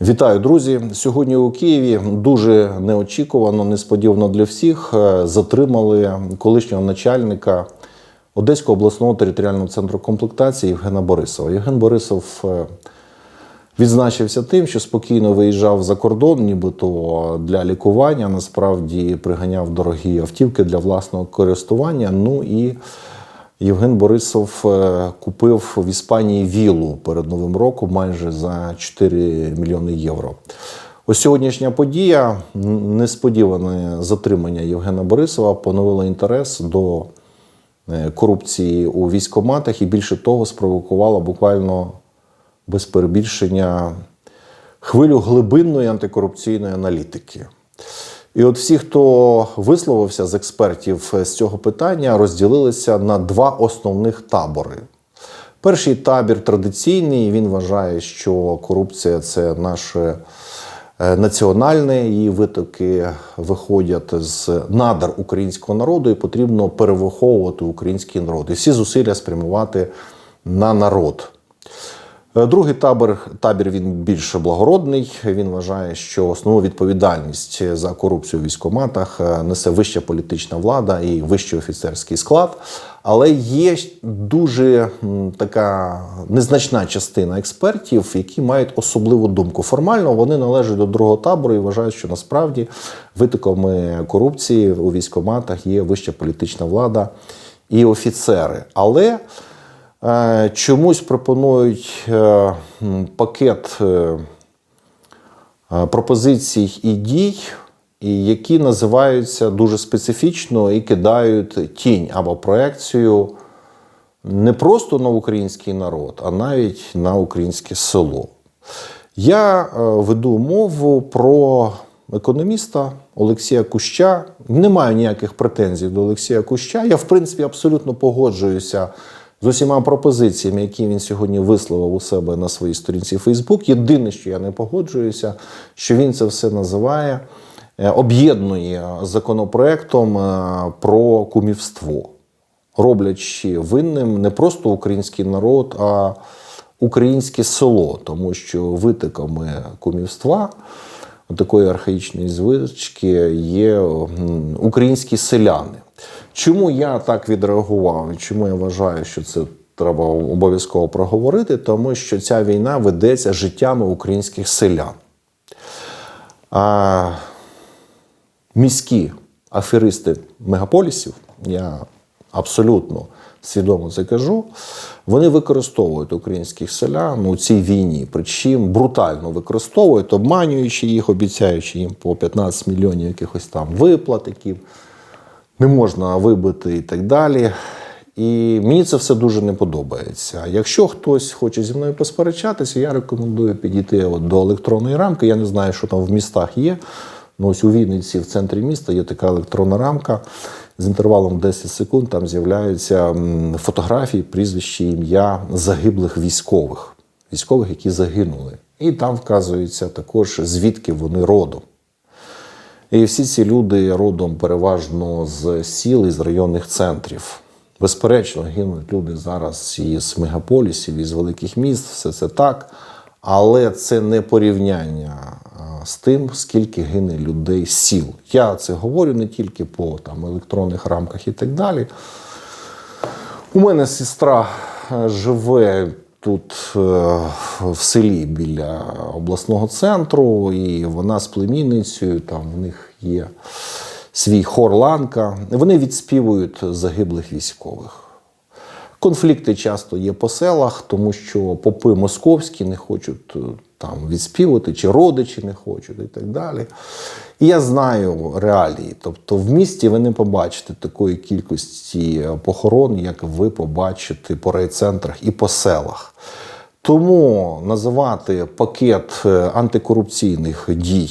Вітаю, друзі! Сьогодні у Києві дуже неочікувано, несподівано для всіх е, затримали колишнього начальника Одеського обласного територіального центру комплектації Євгена Борисова. Євген Борисов е, відзначився тим, що спокійно виїжджав за кордон, нібито для лікування. Насправді приганяв дорогі автівки для власного користування. Ну і Євген Борисов е, купив в Іспанії віллу перед Новим роком майже за 4 мільйони євро. Ось сьогоднішня подія, несподіване затримання Євгена Борисова, поновило інтерес до е, корупції у військоматах і більше того, спровокувала буквально без перебільшення хвилю глибинної антикорупційної аналітики. І от всі, хто висловився з експертів з цього питання, розділилися на два основних табори. Перший табір традиційний. Він вважає, що корупція це наше е, національне, її витоки виходять з надар українського народу, і потрібно перевиховувати український народ. І всі зусилля спрямувати на народ. Е, Другий табір, табір він більш благородний. Він вважає, що основну відповідальність за корупцію в військоматах е, несе вища політична влада і вищий офіцерський склад. Але є дуже така незначна частина експертів, які мають особливу думку. Формально вони належать до другого табору і вважають, що насправді витоками корупції у військоматах є вища політична влада і офіцери. Але Чомусь пропонують е, пакет е, е, пропозицій і дій, які називаються дуже специфічно і кидають тінь або проекцію не просто на український народ, а навіть на українське село. Я е, веду мову про економіста Олексія Куща. Не маю ніяких претензій до Олексія Куща. Я, в принципі, абсолютно погоджуюся з усіма пропозиціями, які він сьогодні висловив у себе на своїй сторінці Фейсбук. Єдине, що я не погоджуюся, що він це все називає, е, об'єднує законопроектом е, про кумівство, роблячи винним не просто український народ, а українське село, тому що витиками кумівства. Такої архаїчної звички є українські селяни. Чому я так відреагував і чому я вважаю, що це треба обов'язково проговорити? Тому що ця війна ведеться життями українських селян. А міські аферисти мегаполісів, я абсолютно свідомо це кажу, вони використовують українських селян у цій війні, причому брутально використовують, обманюючи їх, обіцяючи їм по 15 мільйонів якихось там виплатиків, не можна вибити і так далі. І мені це все дуже не подобається. Якщо хтось хоче зі мною посперечатися, я рекомендую підійти от до електронної рамки. Я не знаю, що там в містах є. Ну, ось у Вінниці в центрі міста є така електронна рамка. З інтервалом 10 секунд там з'являються фотографії, прізвище, ім'я загиблих військових, військових, які загинули. І там вказується також, звідки вони родом. І всі ці люди родом переважно з сіл і з районних центрів. Безперечно, гинуть люди зараз із мегаполісів, із великих міст, все це так. Але це не порівняння з тим, скільки гине людей з сіл. Я це говорю не тільки по там, електронних рамках і так далі. У мене сестра е, живе тут е, в селі біля обласного центру, і вона з племінницею, там в них є свій хор ланка. Вони відспівують загиблих військових. Конфлікти часто є по селах, тому що попи московські не хочуть е, там відспівати, чи родичі не хочуть, і так далі. І я знаю реалії. Тобто в місті ви не побачите такої кількості похорон, як ви побачите по райцентрах і по селах. Тому називати пакет е, антикорупційних дій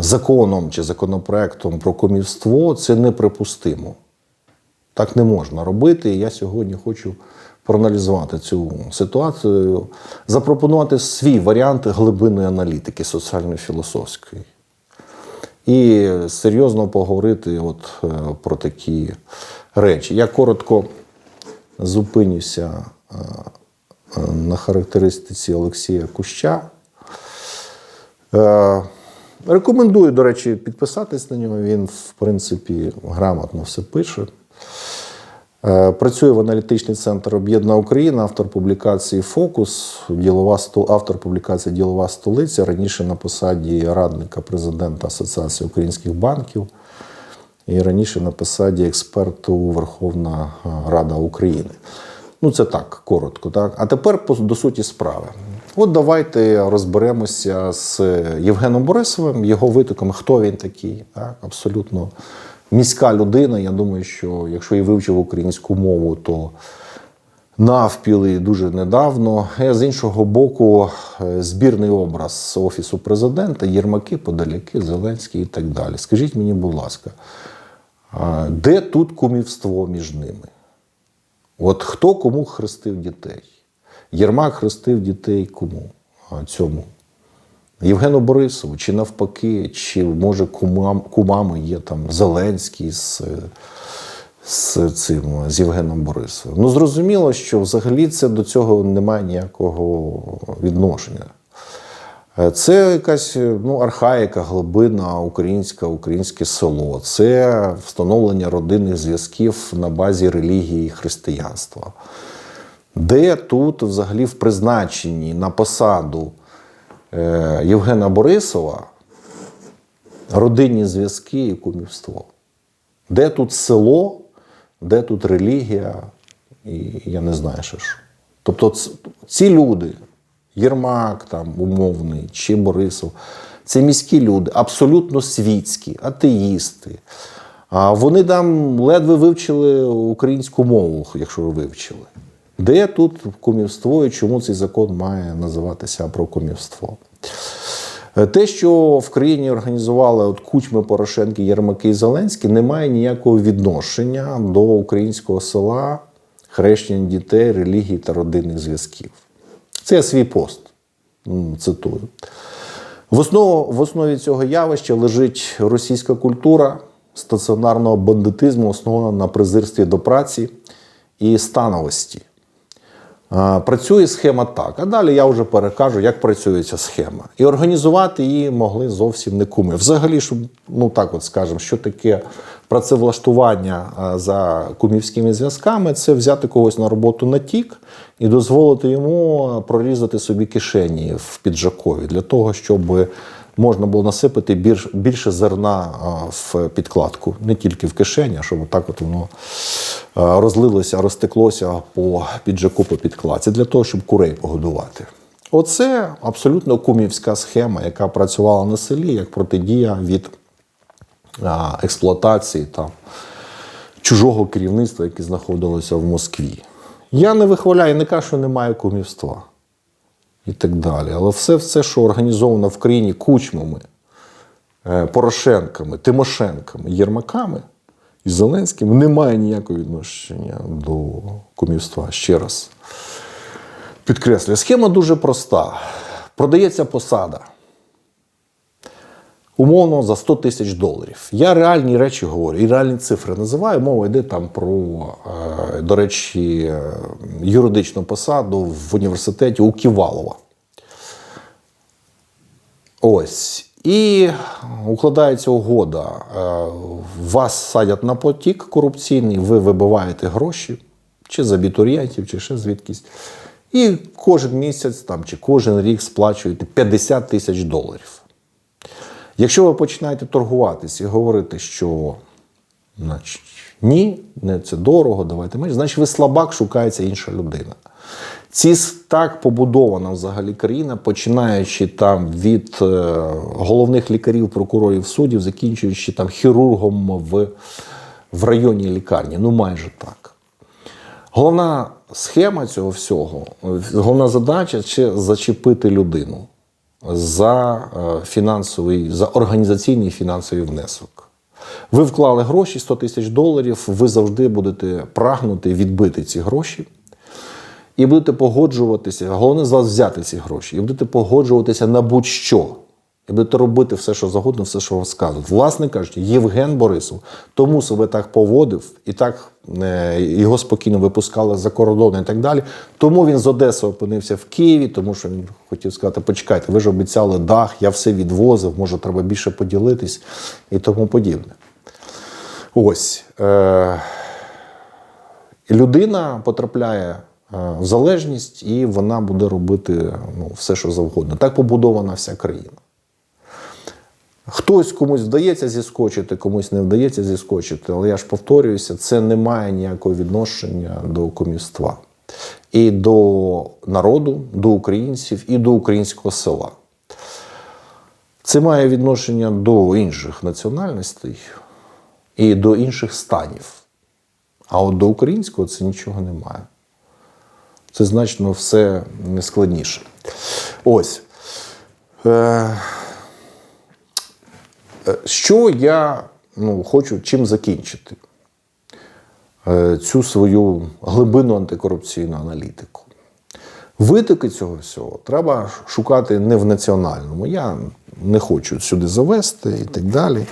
законом чи законопроектом про комівство це неприпустимо. Так не можна робити. І я сьогодні хочу проаналізувати цю ситуацію, запропонувати свій варіант глибинної аналітики соціально-філософської. І серйозно поговорити от, е, про такі речі. Я коротко зупинюся е, на характеристиці Олексія Куща. Е, рекомендую, до речі, підписатись на нього. Він, в принципі, грамотно все пише. Е, Працює в аналітичний центр Об'єднана Україна, автор публікації Фокус, ділова автор публікації Ділова столиця. Раніше на посаді радника президента Асоціації українських банків і раніше на посаді експерту Верховна е, Рада України. Ну, це так, коротко. Так? А тепер до суті справи. От давайте розберемося з Євгеном Борисовим, його витоком, хто він такий. Так? Абсолютно міська людина. Я думаю, що якщо і вивчив українську мову, то навпіл і дуже недавно. А з іншого боку, е, збірний образ Офісу президента, Єрмаки, Подаляки, Зеленський і так далі. Скажіть мені, будь ласка, де тут кумівство між ними? От хто кому хрестив дітей? Єрмак хрестив дітей кому? Цьому. Євгену Борисову, чи навпаки, чи може кумам, кумами є там Зеленський з, з цим з Євгеном Борисовим. Ну, зрозуміло, що взагалі це до цього немає ніякого відношення. Це якась ну, архаїка, глибина українська, українське село. Це встановлення родинних зв'язків на базі релігії християнства. Де тут взагалі в призначенні на посаду Євгена Борисова родинні зв'язки і кумівство? Де тут село, де тут релігія, і я не знаю, що. ж. Тобто ці люди, Єрмак там умовний чи Борисов, це міські люди, абсолютно світські, атеїсти. А вони там ледве вивчили українську мову, якщо вивчили. Де тут кумівство і чому цей закон має називатися про кумівство? Е, Те, що в країні організували от Кучми, Порошенки, Єрмаки і Зеленський, не має ніякого відношення до українського села, хрещення дітей, релігії та родинних зв'язків. Це свій пост цитую. В, основу, в основі цього явища лежить російська культура стаціонарного бандитизму, основана на презирстві до праці і становості. Працює схема так. А далі я вже перекажу, як працює ця схема. І організувати її могли зовсім не куми. Взагалі, щоб ну так от скажемо, що таке працевлаштування за кумівськими зв'язками, це взяти когось на роботу на тік і дозволити йому прорізати собі кишені в піджакові для того, щоб можна було насипати більш, більше зерна в підкладку, не тільки в кишені, щоб так от воно розлилося, розтеклося по піджаку, по підкладці, для того, щоб курей погодувати. Оце абсолютно кумівська схема, яка працювала на селі як протидія від експлуатації там, чужого керівництва, яке знаходилося в Москві. Я не вихваляю, не кажу, що немає кумівства і так далі. Але все, все, що організовано в країні кучмами, е, Порошенками, Тимошенками, Єрмаками і Зеленським, не має ніякого відношення до кумівства. Ще раз підкреслюю. Схема дуже проста. Продається посада. Умовно за 100 тисяч доларів. Я реальні речі говорю і реальні цифри називаю. Мова йде там про, е, до речі, юридичну посаду в університеті у Ківалова. Ось. І укладається угода. Е, Вас садять на потік корупційний, ви вибиваєте гроші, чи з абітурієнтів, чи ще звідкись. І кожен місяць там, чи кожен рік сплачуєте 50 тисяч доларів. Якщо ви починаєте торгуватися і говорити, що значить, ні, не це дорого, давайте менше, значить ви слабак, шукається інша людина. Ці так побудована взагалі країна, починаючи там від е, головних лікарів, прокурорів, суддів, закінчуючи там хірургом в, в районній лікарні. Ну майже так. Головна схема цього всього, головна задача це зачепити людину за е, фінансовий, за організаційний фінансовий внесок. Ви вклали гроші 100 тисяч доларів, ви завжди будете прагнути відбити ці гроші. І будете погоджуватися, головне з вас взяти ці гроші, і будете погоджуватися на будь-що І будете робити все, що завгодно, все, що вам скажуть. Власне кажучи, Євген Борисов тому себе так поводив і так е, його спокійно випускали за кордон і так далі. Тому він з Одеси опинився в Києві, тому що він хотів сказати: почекайте, ви ж обіцяли дах, я все відвозив, може, треба більше поділитись і тому подібне. Ось. Е- людина потрапляє е, в залежність, і вона буде робити ну, все, що завгодно. Так побудована вся країна. Хтось комусь вдається зіскочити, комусь не вдається зіскочити, але я ж повторююся, це не має ніякого відношення до комівства. І до народу, до українців, і до українського села. Це має відношення до інших національностей і до інших станів. А от до українського це нічого немає. Це значно все складніше. Ось. Е, Що я ну, хочу чим закінчити е, цю свою глибинну антикорупційну аналітику? Витоки цього всього треба шукати не в національному. Я не хочу сюди завести і так далі.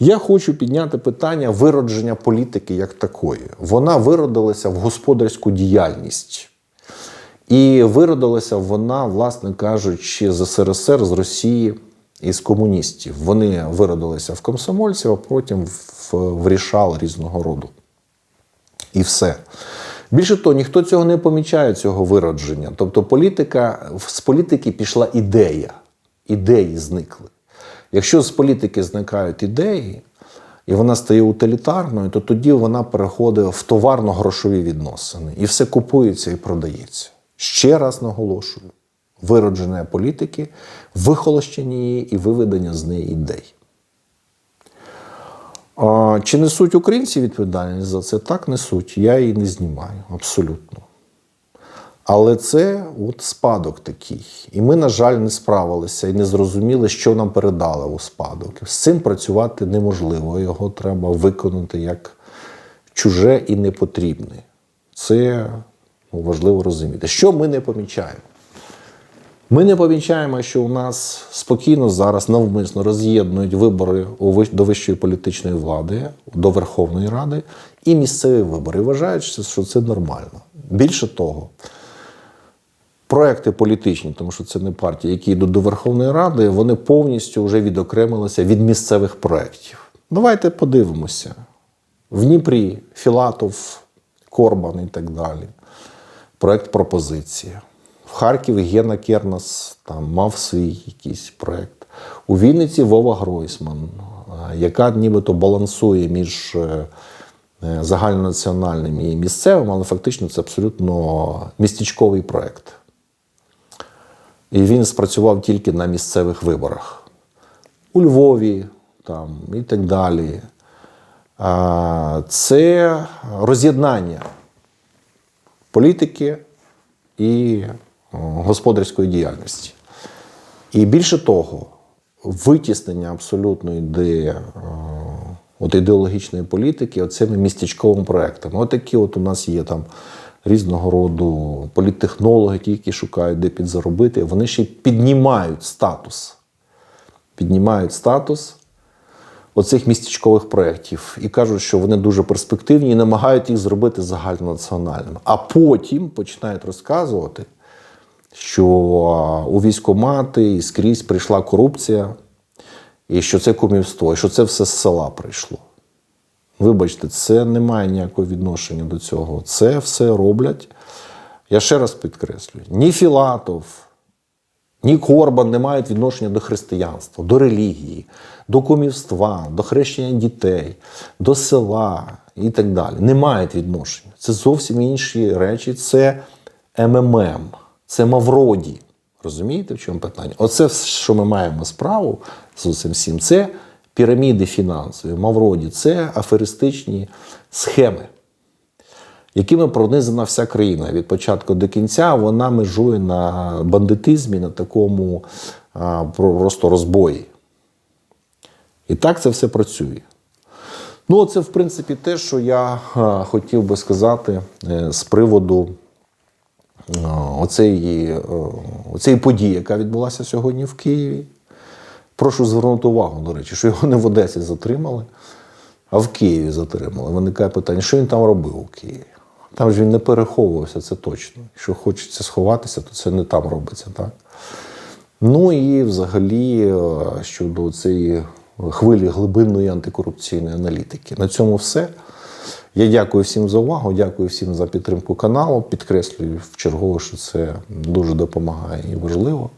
Я хочу підняти питання виродження політики як такої. Вона виродилася в господарську діяльність. І виродилася вона, власне кажучи, з СРСР, з Росії і з комуністів. Вони виродилися в комсомольців, а потім в, в рішал різного роду. І все. Більше того, ніхто цього не помічає, цього виродження. Тобто, політика, з політики пішла ідея, ідеї зникли. Якщо з політики зникають ідеї, і вона стає утилітарною, то тоді вона переходить в товарно-грошові відносини. І все купується і продається. Ще раз наголошую: виродження політики, вихолощення її і виведення з неї ідей. Чи несуть українці відповідальність за це? Так несуть. Я її не знімаю абсолютно. Але це от спадок такий. І ми, на жаль, не справилися і не зрозуміли, що нам передали у спадок. З цим працювати неможливо. Його треба виконати як чуже і непотрібне. Це ну, важливо розуміти. Що ми не помічаємо? Ми не помічаємо, що у нас спокійно зараз навмисно роз'єднують вибори до вищої політичної влади, до Верховної Ради і місцеві вибори. І вважають, що це нормально. Більше того, проекти політичні, тому що це не партії, які йдуть до Верховної Ради, вони повністю вже відокремилися від місцевих проєктів. Давайте подивимося. В Дніпрі Філатов, Корбан і так далі. Проект пропозиція. В Харкові Гена Кернас там мав свій якийсь проект. У Вінниці Вова Гройсман, е, яка нібито балансує між е, е, загальнонаціональним і місцевим, але фактично це абсолютно містечковий проект. І він спрацював тільки на місцевих виборах. У Львові там, і так далі. Це роз'єднання політики і господарської діяльності. І більше того, витіснення абсолютно йде от ідеологічної політики оцими містечковими проектами. Отакі от у нас є там різного роду політтехнологи, ті, які шукають, де підзаробити. Вони ще й піднімають статус. Піднімають статус оцих містечкових проєктів і кажуть, що вони дуже перспективні і намагають їх зробити загальнонаціональними. А потім починають розказувати, що у військомати і скрізь прийшла корупція, і що це кумівство, і що це все з села прийшло. Вибачте, це не має ніякого відношення до цього. Це все роблять. Я ще раз підкреслюю: ні Філатов, ні Корбан не мають відношення до християнства, до релігії, до кумівства, до хрещення дітей, до села і так далі. Не мають відношення. Це зовсім інші речі. Це МММ, це Мавроді. Розумієте, в чому питання? Оце, все, що ми маємо справу з цим всім, це піраміди фінансові, Мавроді, це аферистичні схеми якими пронизана вся країна від початку до кінця, вона межує на бандитизмі, на такому а, просто розбої. І так це все працює. Ну, це, в принципі, те, що я а, хотів би сказати е, з приводу оцеї, е, оцеї події, яка відбулася сьогодні в Києві. прошу звернути увагу, до речі, що його не в Одесі затримали, а в Києві затримали. Виникає питання, що він там робив у Києві? Там ж він не переховувався, це точно. Якщо хочеться сховатися, то це не там робиться, так? Ну і взагалі е, щодо цієї хвилі глибинної антикорупційної аналітики. На цьому все. Я дякую всім за увагу, дякую всім за підтримку каналу. Підкреслюю вчергове, що це дуже допомагає і важливо.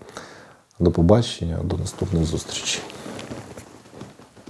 До побачення, до наступних зустрічей.